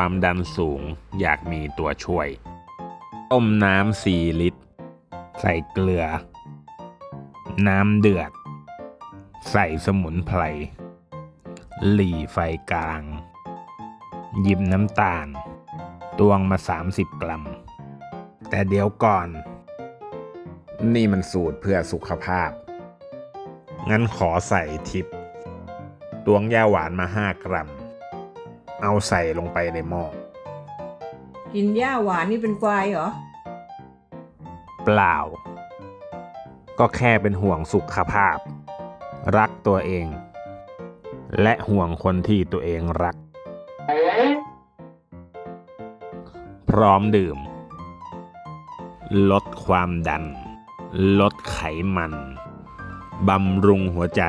ความดันสูง อยากมีตัวช่วย ต้มน้ำสี่ลิตร ใส่เกลือ น้ำเดือด ใส่สมุนไพร หลีไฟกลาง หยิบน้ำตาล ตวงมา 30 กรัม แต่เดี๋ยวก่อน นี่มันสูตรเพื่อสุขภาพ งั้นขอใส่ทิปตวงยาหวานมา 5 กรัม เอาใส่ลงไปในหม้อกินหญ้าหวานนี่เป็นควายเหรอ เปล่า ก็แค่เป็นห่วงสุขภาพ รักตัวเอง และห่วงคนที่ตัวเองรัก พร้อมดื่ม ลดความดัน ลดไขมัน บำรุงหัวใจ